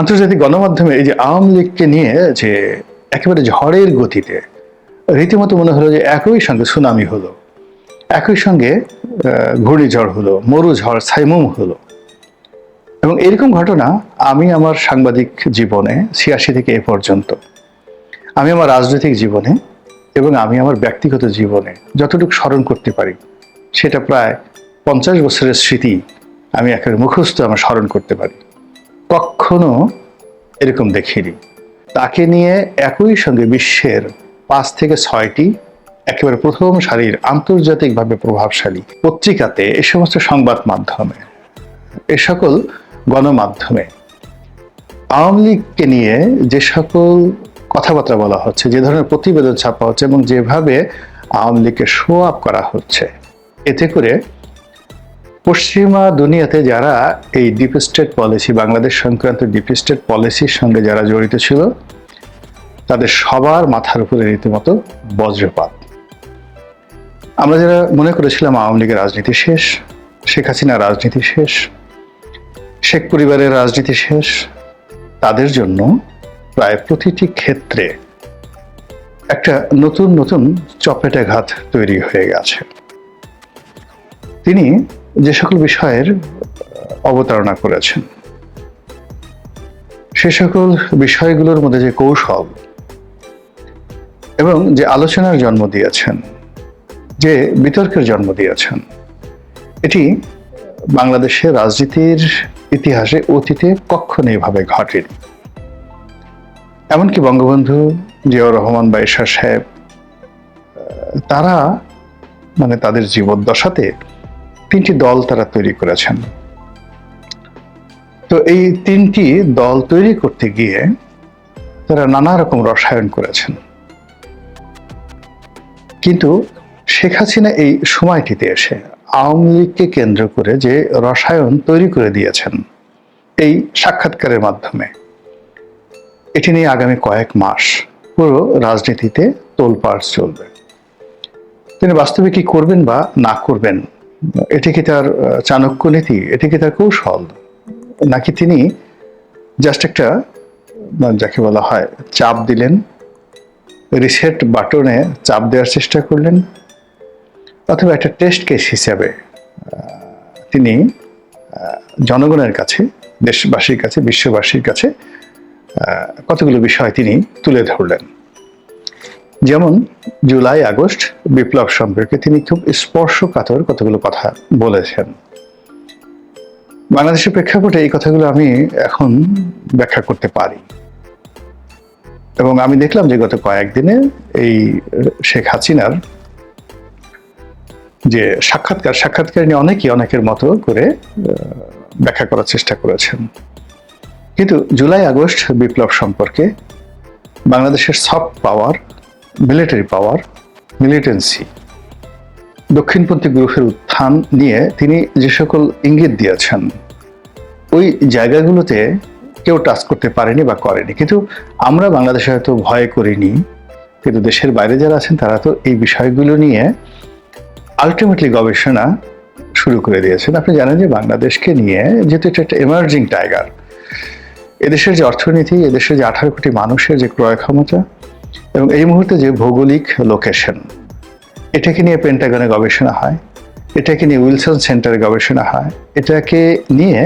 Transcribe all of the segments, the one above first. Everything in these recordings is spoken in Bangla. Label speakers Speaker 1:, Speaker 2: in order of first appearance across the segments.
Speaker 1: আন্তর্জাতিক গণমাধ্যমে এই যে আওয়ামী লীগকে নিয়ে যে একেবারে ঝড়ের গতিতে রীতিমতো মনে হলো যে একই সঙ্গে সুনামি হলো, একই সঙ্গে ঘূর্ণিঝড় হলো মরুঝড় সাইমুম হলো। এবং এরকম ঘটনা আমি আমার সাংবাদিক জীবনে ছিয়াশি থেকে এ পর্যন্ত, আমি আমার রাজনৈতিক জীবনে এবং আমি আমার ব্যক্তিগত জীবনে যতটুকু স্মরণ করতে পারি, সেটা প্রায় পঞ্চাশ বছরের স্মৃতি আমি একেবারে মুখস্থ আমার স্মরণ করতে পারি। কখনো এরকম দেখিনি। তাকে নিয়ে একই সঙ্গে বিশ্বের পাঁচ থেকে ছয়টি একেবারে প্রথম সারির আন্তর্জাতিকভাবে প্রভাবশালী পত্রিকাতে এ সমস্ত সংবাদ মাধ্যমে, এ সকল গণমাধ্যমে। আওয়ামী লীগকে নিয়ে যে সকল কথাবার্তা বলা হচ্ছে, যে ধরনের প্রতিবেদন ছাপা হচ্ছে এবং যেভাবে আওয়ামী লীগকে শো আপ করা হচ্ছে, এতে করে পশ্চিমা দুনিয়াতে যারা এই ডিপ স্টেট পলিসি বাংলাদেশ সংক্রান্ত ডিপ স্টেট পলিসির সঙ্গে যারা জড়িত ছিল, তাদের সবার মাথার উপরে রীতিমতো বজ্রপাত। আমরা যারা মনে করেছিলাম আওয়ামী লীগের রাজনীতি শেষ, শেখ হাসিনার রাজনীতি শেষ, শেখ পরিবারের রাজনীতি শেষ, তাদের জন্য প্রায় প্রতিটি ক্ষেত্রে একটা নতুন নতুন চপেটাঘাত তৈরি হয়ে গেছে। তিনি যে সকল বিষয়ের অবতারণা করেছেন। সে সকল বিষয়গুলোর মধ্যে যে কৌশল এবং যে আলোচনার জন্ম দিয়েছেন, যে বিতর্কের জন্ম দিয়েছেন, এটি বাংলাদেশের রাজনীতির ইতিহাসে অতীতে কখনো এভাবে ঘটেনি। এমনকি বঙ্গবন্ধু জিয়াউর রহমান বা এরশাদ সাহেব তারা মানে তাদের জীবদ্দশাতে তিনটি দল তারা তৈরি করেছেন। তো এই তিনটি দল তৈরি করতে গিয়ে তারা নানা রকম রসায়ন করেছেন। কিন্তু শেখ হাসিনা এই সময়টিতে এসে আওয়ামী লীগকে কেন্দ্র করে যে রসায়ন তৈরি করে দিয়েছেন এই সাক্ষাৎকারের মাধ্যমে, এটি নিয়ে আগামী কয়েক মাস পুরো রাজনীতিতে তোলপাড় চলবে। তিনি বাস্তবে কি করবেন বা না করবেন এটি কি তার চাণক্য নীতি? এটি কি তার কৌশল? নাকি তিনি জাস্ট একটা যাকে বলা হয়, চাপ দিলেন রিসেট বাটনে চাপ দেওয়ার চেষ্টা করলেন, অথবা একটা টেস্ট কেস হিসাবে তিনি জনগণের কাছে, দেশবাসীর কাছে, বিশ্ববাসীর কাছে কতগুলো বিষয় তিনি তুলে ধরলেন? যেমন জুলাই, আগস্ট বিপ্লব সম্পর্কে তিনি খুব স্পর্শকাতর কতগুলো কথা বলেছেন। বাংলাদেশের প্রেক্ষাপটে এই কথাগুলো আমি এখন ব্যাখ্যা করতে পারি। এবং আমি দেখলাম যে গত কয়েকদিনে এই শেখ হাসিনার যে সাক্ষাৎকার সাক্ষাৎকার নিয়ে অনেকেই অনেকের মতো করে ব্যাখ্যা করার চেষ্টা করেছেন। কিন্তু জুলাই, আগস্ট বিপ্লব সম্পর্কে বাংলাদেশের soft power military power militancy দক্ষিণপন্থী গ্রুপের উত্থান নিয়ে তিনি যে সকল ইঙ্গিত দিয়েছেন, ওই জায়গাগুলোতে কেউ টাচ করতে পারেনি বা করেনি। কিন্তু আমরা বাংলাদেশে হয়তো ভয় করিনি, কিন্তু দেশের বাইরে যারা আছেন তারা তো এই বিষয়গুলো নিয়ে আলটিমেটলি গবেষণা শুরু করে দিয়েছেন। আপনি জানেন যে বাংলাদেশকে নিয়ে যেহেতু এটা একটা এমার্জিং টাইগার এদেশের যে অর্থনীতি, এদেশের যে আঠারো কোটি মানুষের যে ক্রয় ক্ষমতা এবং এই মুহূর্তে যে ভৌগোলিক লোকেশন এটাকে নিয়ে পেন্টাগনে গবেষণা হয়, এটাকে নিয়ে উইলসন সেন্টারে গবেষণা হয়, এটাকে নিয়ে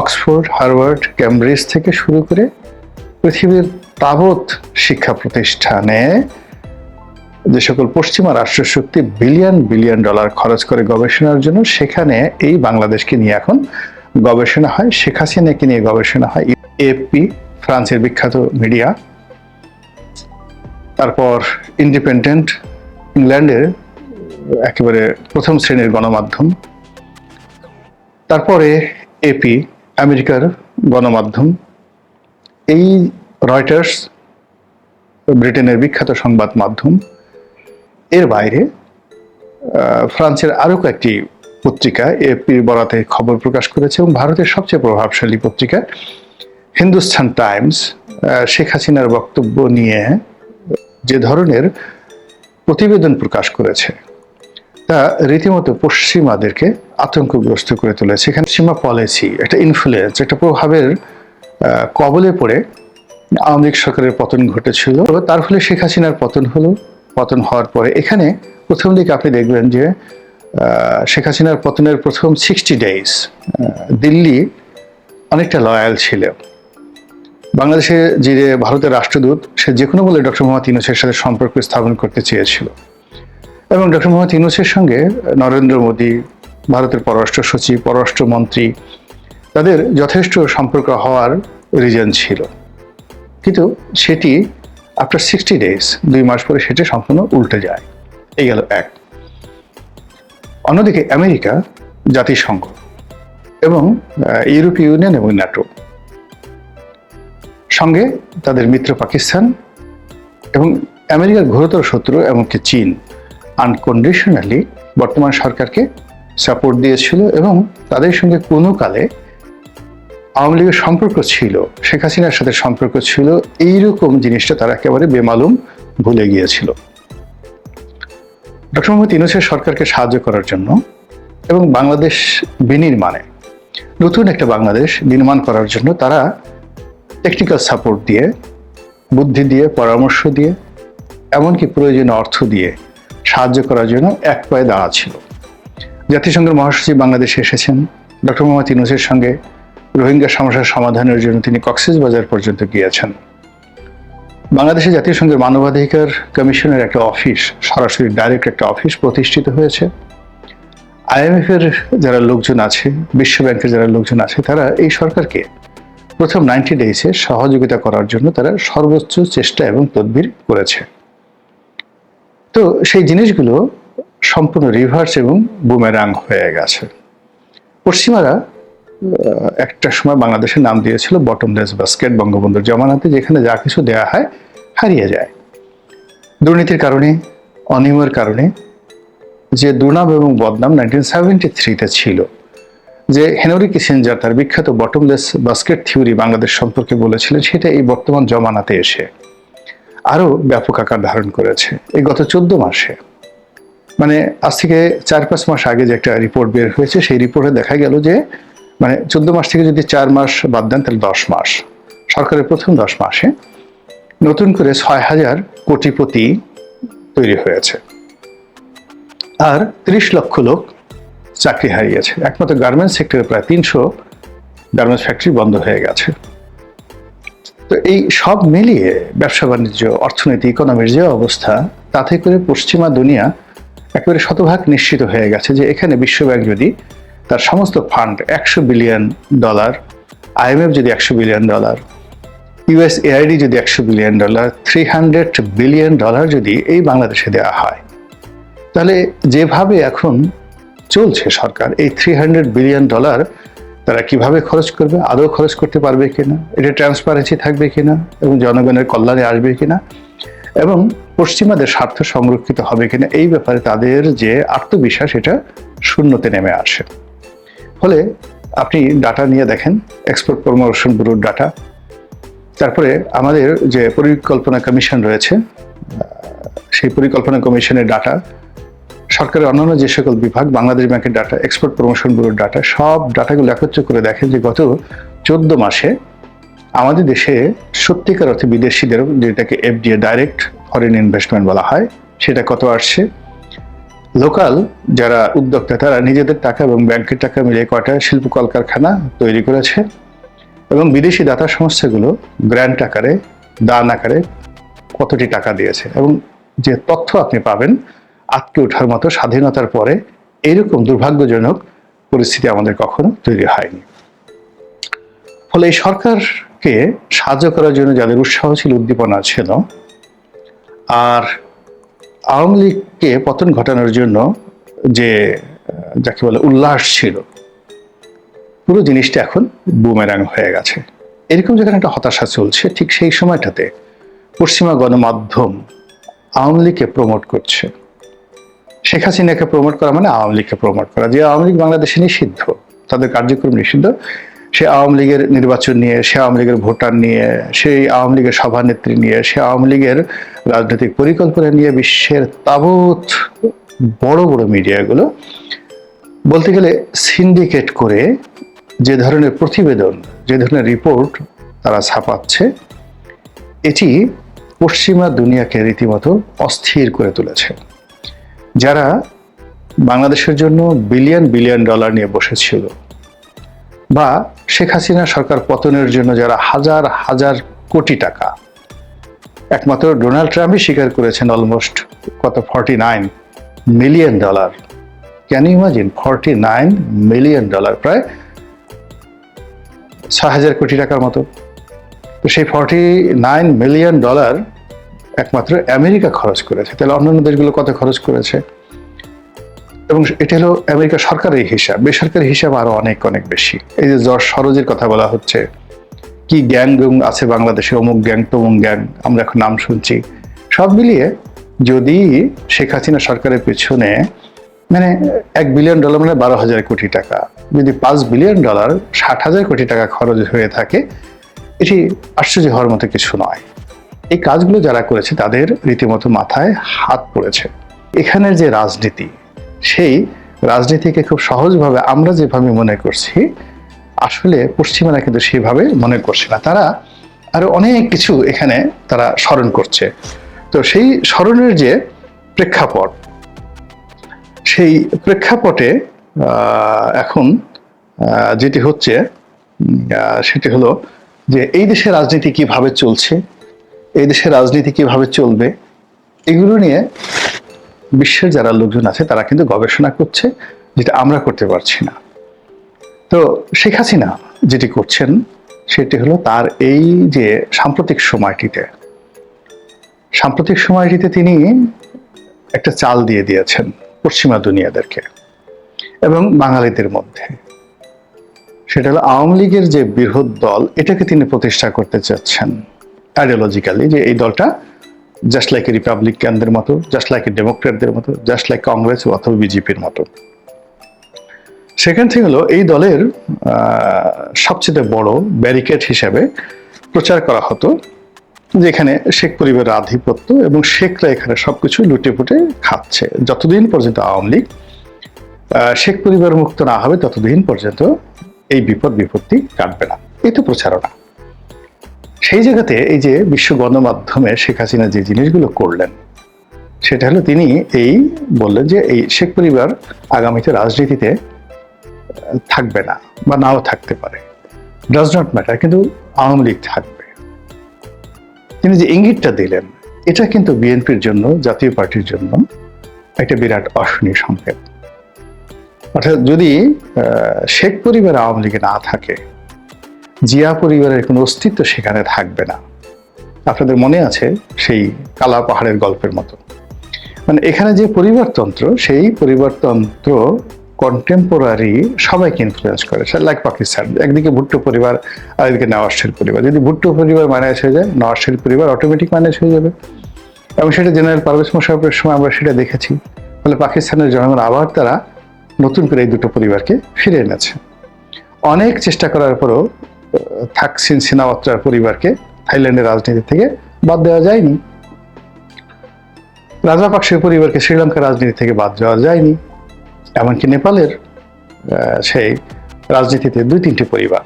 Speaker 1: অক্সফোর্ড হার্ভার্ড ক্যামব্রিজ থেকে শুরু করে পৃথিবীর তাবৎ শিক্ষা প্রতিষ্ঠানে যে সকল পশ্চিমা রাষ্ট্রশক্তি বিলিয়ন বিলিয়ন ডলার খরচ করে গবেষণার জন্য সেখানে এই বাংলাদেশকে নিয়ে এখন গবেষণা হয়, শেখ হাসিনাকে নিয়ে গবেষণা হয় এপি ফ্রান্সের বিখ্যাত মিডিয়া। তারপর ইন্ডিপেন্ডেন্ট ইংল্যান্ডের একেবারে প্রথম শ্রেণির গণমাধ্যম। তারপরে এপি আমেরিকার গণমাধ্যম। এই রয়টার্স ব্রিটেনের বিখ্যাত সংবাদ মাধ্যম। এর বাইরে ফ্রান্সের আরও কয়েকটি পত্রিকা এপির বরাতে খবর প্রকাশ করেছে এবং ভারতের সবচেয়ে প্রভাবশালী পত্রিকা হিন্দুস্তান টাইমস শেখ হাসিনার বক্তব্য নিয়ে যে ধরনের প্রতিবেদন প্রকাশ করেছে, তা রীতিমতো পশ্চিমাদেরকে আতঙ্কগ্রস্ত করে তুলেছে। এখানে সীমা পলিসি একটা ইনফ্লুয়েন্স একটা প্রভাবের কবলে পড়ে আওয়ামী লীগ সরকারের পতন ঘটেছিল। তার ফলে শেখ হাসিনার পতন হলো, পতন হওয়ার পরে। এখানে প্রথম দিকে আপনি দেখবেন যে শেখ হাসিনার পতনের প্রথম সিক্সটি ডেজ দিল্লি অনেকটা লয়াল ছিল। বাংলাদেশে যে ভারতের রাষ্ট্রদূত, সে যে কোনো বলে ডক্টর মোহাম্মদ ইউনুসের সাথে সম্পর্ক স্থাপন করতে চেয়েছিল। এবং ডক্টর মোহাম্মদ ইউনুসের সঙ্গে নরেন্দ্র মোদী, ভারতের পররাষ্ট্র সচিব পররাষ্ট্রমন্ত্রী তাদের যথেষ্ট সম্পর্ক হওয়ার রিজন ছিল। কিন্তু সেটি আফটার সিক্সটি ডেজ দুই মাস পরে সেটি সম্পূর্ণ উল্টে যায়। এই গেল এক। অন্যদিকে আমেরিকা জাতিসংঘ এবং ইউরোপীয় ইউনিয়ন এবং ন্যাটো সঙ্গে তাদের মিত্র পাকিস্তান এবং আমেরিকার ঘোরতর শত্রু এমনকি চীন আনকন্ডিশনালি বর্তমান সরকারকে সাপোর্ট দিয়েছিল এবং তাদের সঙ্গে কোনো কালে আওয়ামী লীগের সম্পর্ক ছিল, শেখ হাসিনার সাথে সম্পর্ক ছিল, এইরকম জিনিসটা তারা একেবারে বেমালুম ভুলে গিয়েছিল। ডক্টর মোহাম্মদ ইউনুসের সরকারকে সাহায্য করার জন্য এবং বাংলাদেশ বিনির্মাণে নতুন একটা বাংলাদেশ নির্মাণ করার জন্য তারা টেকনিক্যাল সাপোর্ট দিয়ে, বুদ্ধি দিয়ে, পরামর্শ দিয়ে, এমনকি প্রয়োজনীয় অর্থ দিয়ে সাহায্য করার জন্য এক পায়ে দাঁড়া ছিল জাতিসংঘের মহাসচিব বাংলাদেশে এসেছেন। ডক্টর মোহাম্মদ ইউনুসের সঙ্গে রোহিঙ্গা সমস্যার সমাধানের জন্য তিনি কক্সেস বাজার পর্যন্ত গিয়েছেন। বাংলাদেশে জাতিসংঘের মানবাধিকার কমিশনের একটা অফিস, সরাসরি ডাইরেক্ট একটা অফিস প্রতিষ্ঠিত হয়েছে। আইএমএফ এর যারা লোকজন আছে, বিশ্ব ব্যাংকের যারা লোকজন আছে, তারা এই সরকারকে প্রথম নাইনটি ডেইসে সহযোগিতা করার জন্য তারা সর্বোচ্চ চেষ্টা এবং তদবির করেছে। তো সেই জিনিসগুলো সম্পূর্ণ রিভার্স এবং বুমেরাং হয়ে গেছে। পশ্চিমারা একটা সময় বাংলাদেশের নাম দিয়েছিল বটমলেস বাস্কেট বঙ্গবন্ধুর জমানাতে, যেখানে যা কিছু দেয়া হয় হারিয়ে যায়। দুর্নীতির কারণে, অনিয়মের কারণে, যে দুর্নাম এবং বদনাম নাইনটিন সেভেন্টি থ্রিতে ছিল। যে হেনরি কিসেঞ্জার তার বিখ্যাত বটমলেস বাস্কেট থিওরি বাংলাদেশ সম্পর্কে বলেছিলেন, সেটা এই বর্তমান জমানাতে এসে আরও ব্যাপক আকার ধারণ করেছে এই গত চোদ্দ মাসে। মানে আজ থেকে চার পাঁচ মাস আগে যে একটা রিপোর্ট বের হয়েছে, সেই রিপোর্টে দেখা গেল যে মানে চোদ্দ মাস থেকে যদি চার মাস বাদ দেন, তাহলে দশ মাস। সরকারের প্রথম দশ মাসে নতুন করে ছয় হাজার কোটিপতি তৈরি হয়েছে। আর ত্রিশ লক্ষ লোক চাকরি হারিয়েছে একমাত্র গার্মেন্টস সেক্টরে প্রায় তিনশো গার্মেন্টস ফ্যাক্টরি বন্ধ হয়ে গেছে। তো এই সব মিলিয়ে ব্যবসা বাণিজ্য, অর্থনীতি ইকোনমির যে অবস্থা, তাতে করে পশ্চিমা দুনিয়া একেবারে শতভাগ নিশ্চিত হয়ে গেছে যে এখানে বিশ্বব্যাংক যদি তার সমস্ত ফান্ড একশো বিলিয়ন ডলার আইএমএফ যদি একশো বিলিয়ন ডলার ইউএস এআইডি যদি একশো billion dollar three hundred billion dollar যদি এই বাংলাদেশে দেওয়া হয়। তাহলে যেভাবে এখন চলছে সরকার। এই থ্রি হান্ড্রেড বিলিয়ন ডলার তারা কীভাবে খরচ করবে? আদৌ খরচ করতে পারবে কিনা? এটা ট্রান্সপারেন্সি থাকবে কিনা? এবং জনগণের কল্যাণে আসবে কিনা? এবং পশ্চিমাদের স্বার্থ সংরক্ষিত হবে কিনা? এই ব্যাপারে তাদের যে আত্মবিশ্বাস, এটা শূন্যতে নেমে আসে। ফলে আপনি ডাটা নিয়ে দেখেন এক্সপোর্ট প্রমোশন ব্যুরোর ডাটা তারপরে আমাদের যে পরিকল্পনা কমিশন রয়েছে সেই পরিকল্পনা কমিশনের ডাটা সরকারের অন্যান্য যে সকল বিভাগ, বাংলাদেশ ব্যাংকের ডাটা এক্সপোর্ট প্রমোশন ব্যুরোর ডাটা সব ডাটাগুলো একত্র করে দেখেন যে গত চোদ্দ মাসে আমাদের দেশে সত্যিকার অর্থে বিদেশিদের, যেটাকে এফডিএ ডাইরেক্ট ফরেন ইনভেস্টমেন্ট বলা হয়, সেটা কত আসছে? লোকাল যারা উদ্যোক্তা, তারা নিজেদের টাকা এবং ব্যাংকের টাকা মিলিয়ে কয়টা শিল্প কলকারখানা তৈরি করেছে এবং বিদেশি দাতা সংস্থাগুলো গ্র্যান্ট আকারে, দান আকারে কতটি টাকা দিয়েছে এবং যে তথ্য আপনি পাবেন আটকে ওঠার মতো স্বাধীনতার পরে এরকম দুর্ভাগ্যজনক পরিস্থিতি আমাদের কখনো তৈরি হয়নি। ফলে এই সরকারকে সাহায্য করার জন্য যাদের উৎসাহ ছিল উদ্দীপনা ছিল আর আওয়ামী লীগকে পতন ঘটানোর জন্য যে, যাকে বলে উল্লাস ছিল, পুরো জিনিসটা এখন বুমেরাং হয়ে গেছে। এরকম যখন একটা হতাশা চলছে, ঠিক সেই সময়টাতে পশ্চিমা গণমাধ্যম আওয়ামী লীগকে প্রমোট করছে। শেখ হাসিনাকে প্রমোট করা মানে আওয়ামী লীগকে প্রমোট করা। যে আওয়ামী লীগ বাংলাদেশে নিষিদ্ধ, তাদের কার্যক্রম নিষিদ্ধ, সে আওয়ামী লীগের নির্বাচন নিয়ে, সে আওয়ামী লীগের ভোটার নিয়ে, সেই আওয়ামী লীগের সভানেত্রী নিয়ে, সে আওয়ামী লীগের রাজনৈতিক পরিকল্পনা নিয়ে বিশ্বের তাবৎ বড় বড় মিডিয়াগুলো বলতে গেলে সিন্ডিকেট করে যে ধরনের প্রতিবেদন, যে ধরনের রিপোর্ট তারা ছাপাচ্ছে, এটি পশ্চিমা দুনিয়াকে রীতিমতো অস্থির করে তুলেছে। যারা বাংলাদেশের জন্য বিলিয়ন বিলিয়ন ডলার নিয়ে বসেছিল, বা শেখ হাসিনা সরকার পতনের জন্য যারা হাজার হাজার কোটি টাকা, একমাত্র ডোনাল্ড ট্রাম্পই স্বীকার করেছেন অলমোস্ট কত forty nine million dollar can imagine forty nine million dollar প্রায় ছয় হাজার কোটি টাকার মতো। তো সেই ফর্টি নাইন মিলিয়ন ডলার একমাত্র আমেরিকা খরচ করেছে। তাহলে অন্যান্য দেশগুলো কত খরচ করেছে? এবং এটা হলো আমেরিকা সরকারের হিসাব। বেসরকারি হিসাব আরও অনেক অনেক বেশি। এই যে জর্জ সরোজের কথা বলা হচ্ছে, কি গ্যাং গ্যাং আছে বাংলাদেশে? অমুক গ্যাং, তমুক গ্যাং, আমরা এখন নাম শুনছি। সব মিলিয়ে যদি শেখ হাসিনা সরকারের পেছনে মানে এক বিলিয়ন ডলার মানে বারো হাজার কোটি টাকা, যদি পাঁচ বিলিয়ন ডলার, ষাট হাজার কোটি টাকা খরচ হয়ে থাকে, এটি আশ্চর্য হওয়ার মতো কিছু নয়। এই কাজগুলো যারা করেছে, তাদের রীতিমতো মাথায় হাত পড়েছে। এখানের যে রাজনীতি, সেই রাজনীতিকে খুব সহজভাবে আমরা যেভাবে মনে করছি, আসলে পশ্চিমারা কিন্তু সেভাবে মনে করছে না। তারা আরও অনেক কিছু এখানে তারা স্মরণ করছে। তো সেই স্মরণের যে প্রেক্ষাপট, সেই প্রেক্ষাপটে এখন যেটি হচ্ছে সেটি হলো যে এই দেশের রাজনীতি কীভাবে চলছে এই দেশের রাজনীতি কীভাবে চলবে, এগুলো নিয়ে বিশ্বের যারা লোকজন আছে, তারা কিন্তু গবেষণা করছে যেটা আমরা করতে পারছি না। তো শেখ হাসিনা যেটি করছেন, সেটি হলো তার এই যে সাম্প্রতিক সময়টিতে সাম্প্রতিক সময়টিতে তিনি একটা চাল দিয়ে দিয়েছেন পশ্চিমা দুনিয়াদেরকে এবং বাঙালিদের মধ্যে। সেটা হলো আওয়ামী লীগের যে বৃহৎ দল, এটাকে তিনি প্রতিষ্ঠা করতে চাচ্ছেন। আইডিওলজিক্যালি যে এই দলটা জাস্ট লাইক রিপাবলিকানদের মতো জাস্ট লাইক ডেমোক্রেটদের মতো জাস্ট লাইক কংগ্রেস অথবা বিজেপির মতো। সেখান থেকে হলো এই দলের সবচেয়ে বড় ব্যারিকেড হিসেবে প্রচার করা হতো, যেখানে শেখ পরিবারের আধিপত্য এবং শেখরা এখানে সবকিছু লুটে পুটে খাচ্ছে। যতদিন পর্যন্ত আওয়ামী লীগ শেখ পরিবার মুক্ত না হবে, ততদিন পর্যন্ত এই বিপদ বিপত্তি কাটবে না। এই তো প্রচারণা। সেই জায়গাতে এই যে বিশ্ব গণমাধ্যমে শেখ হাসিনা যে জিনিসগুলো করলেন, সেটা হলো তিনি এই বললেন যে এই শেখ পরিবার আগামীতে রাজনীতিতে থাকবে না বা নাও থাকতে পারে। ডাজ নট ম্যাটার কিন্তু আওয়ামী লীগ থাকবে। তিনি যে ইঙ্গিতটা দিলেন, এটা কিন্তু বিএনপির জন্য, জাতীয় পার্টির জন্য একটা বিরাট অশনি সংকেত। অর্থাৎ যদি শেখ পরিবার আওয়ামী লীগে না থাকে জিয়া পরিবারের কোনো অস্তিত্ব সেখানে থাকবে না। আপনাদের মনে আছে সেই কালা পাহাড়ের গল্পের মতো। মানে এখানে যে পরিবারতন্ত্র, সেই পরিবারতন্ত্র কন্টেম্পোরারি সবাইকে ইনফ্লুয়েন্স করে। লাইক পাকিস্তান, একদিকে ভুট্টো পরিবার আর একদিকে নওয়াজ শরীফ পরিবার। যদি ভুট্টো পরিবার ম্যানেজ হয়ে যায় নওয়াজ শরীফ পরিবার অটোমেটিক ম্যানেজ হয়ে যাবে। এবং সেটা জেনারেল পারভেজ মোশারফের সময় আমরা সেটা দেখেছি। ফলে পাকিস্তানের জনগণ আবার তারা নতুন করে এই দুটো পরিবারকে ফিরে এনেছে। অনেক চেষ্টা করার পরও থাকসিন সিনাওয়াত্রার পরিবারকে থাইল্যান্ডের রাজনীতি থেকে বাদ দেওয়া যায়নি। রাজাপাকসের পরিবারকে শ্রীলঙ্কার রাজনীতি থেকে বাদ দেওয়া যায়নি। এমনকি নেপালের সেই রাজনীতিতে দুই তিনটি পরিবার,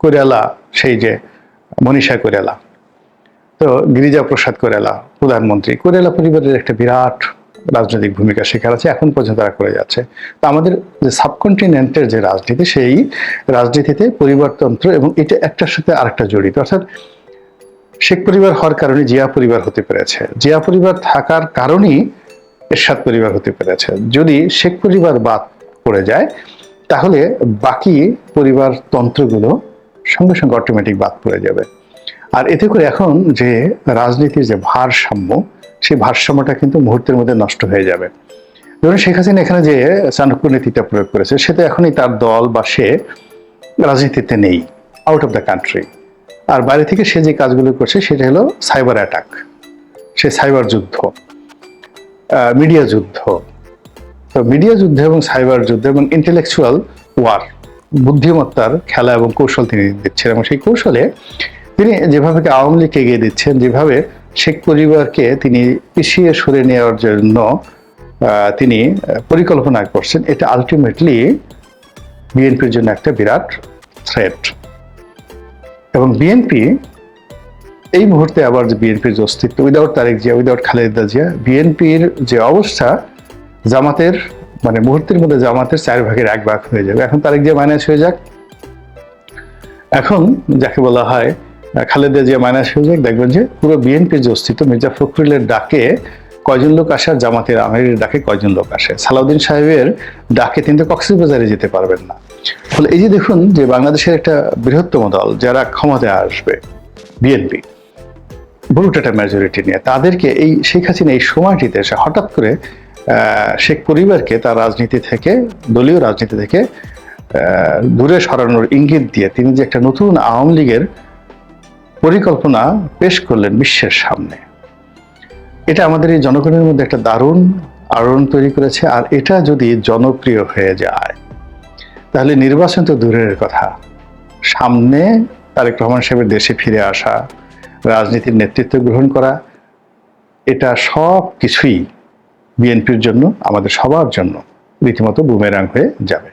Speaker 1: কোরিয়ালা, সেই যে মনীষা কোরিয়ালা, তো গিরিজা প্রসাদ কোরেলা প্রধানমন্ত্রী কোরেলা পরিবারের একটা বিরাট রাজনৈতিক ভূমিকা সেখানে আছে, এখন পর্যন্ত তারা করে যাচ্ছে। তো আমাদের যে সাবকন্টিনেন্টের যে রাজনীতি, সেই রাজনীতিতে পরিবারতন্ত্র এবং এটা একটার সাথে আরেকটা জড়িত। অর্থাৎ শেখ পরিবার হওয়ার কারণে জিয়া পরিবার হতে পেরেছে। জিয়া পরিবার থাকার কারণেই এরশাদ পরিবার হতে পেরেছে। যদি শেখ পরিবার বাদ পড়ে যায়, তাহলে বাকি পরিবার তন্ত্রগুলো সঙ্গে সঙ্গে অটোমেটিক বাদ পড়ে যাবে। আর এতে করে এখন যে রাজনীতির যে ভারসাম্য সেই ভারসাম্যটা কিন্তু মুহূর্তের মধ্যে নষ্ট হয়ে যাবে। ধরুন শেখ হাসিনা এখানে যে চাণক্য নীতিটা প্রয়োগ করেছে সেটা এখনই তার দল বা সে রাজনীতিতে নেই আউট অফ দ্য কান্ট্রি আর বাইরে থেকে সে যে কাজগুলো করছে, সেটা হলো সাইবার অ্যাটাক সে সাইবার যুদ্ধ মিডিয়া যুদ্ধ। তো মিডিয়া যুদ্ধ এবং সাইবার যুদ্ধ এবং ইন্টেলেকচুয়াল ওয়ার বুদ্ধিমত্তার খেলা এবং কৌশল তিনি দিচ্ছেন। এবং সেই কৌশলে তিনি যেভাবে আওয়ামী লীগকে এগিয়ে দিচ্ছেন, যেভাবে শেখ পরিবারকে তিনি পিছিয়ে সরে নেওয়ার জন্য তিনি পরিকল্পনা করছেন। এটা আলটিমেটলি বিএনপির জন্য একটা বিরাট থ্রেট এবং বিএনপি এই মুহূর্তে আবার যে বিএনপির যে অস্তিত্ব, উইদাউট তারেক জিয়া, উইদাউট খালেদা জিয়া, বিএনপির যে অবস্থা, জামাতের মানে মুহূর্তের মধ্যে জামাতের চার ভাগের এক ভাগ হয়ে যাবে। এখন তারেক জিয়া মাইনাস হয়ে যাক। এখন যাকে বলা হয় খালেদা জিয়া মাইনাস হয়ে দেখবেন যে পুরো বিএনপির যে অস্তিত্ব, মির্জা ফখরুলের ডাকে কয়জন লোক আসে আর জামাতের আমিরের ডাকে কয়জন লোক আসে? সালাউদ্দিন সাহেবের ডাকে তিনি তো কক্সবাজারে যেতে পারবেন না। ফলে এই যে দেখুন যে বাংলাদেশের একটা বৃহত্তম দল যারা ক্ষমতায় আসবে বিএনপি একটা মেজরিটি নিয়ে, তাদেরকে এই শেখ হাসিনা এই সময়টিতে এসে হঠাৎ করে শেখ পরিবারকে তার রাজনীতি থেকে, দলীয় রাজনীতি থেকে দূরে সরানোর ইঙ্গিত দিয়ে তিনি যে একটা নতুন আওয়ামী লীগের পরিকল্পনা পেশ করলেন বিশ্বের সামনে। এটা আমাদের এই জনগণের মধ্যে একটা দারুণ আলোড়ন তৈরি করেছে, আর এটা যদি জনপ্রিয় হয়ে যায়, তাহলে নির্বাচন তো দূরের কথা। সামনে তারেক রহমান সাহেবের দেশে ফিরে আসা, রাজনীতির নেতৃত্ব গ্রহণ করা, এটা সব কিছুই বিএনপির জন্য, আমাদের সবার জন্য রীতিমতো বুমেরাং হয়ে যাবে।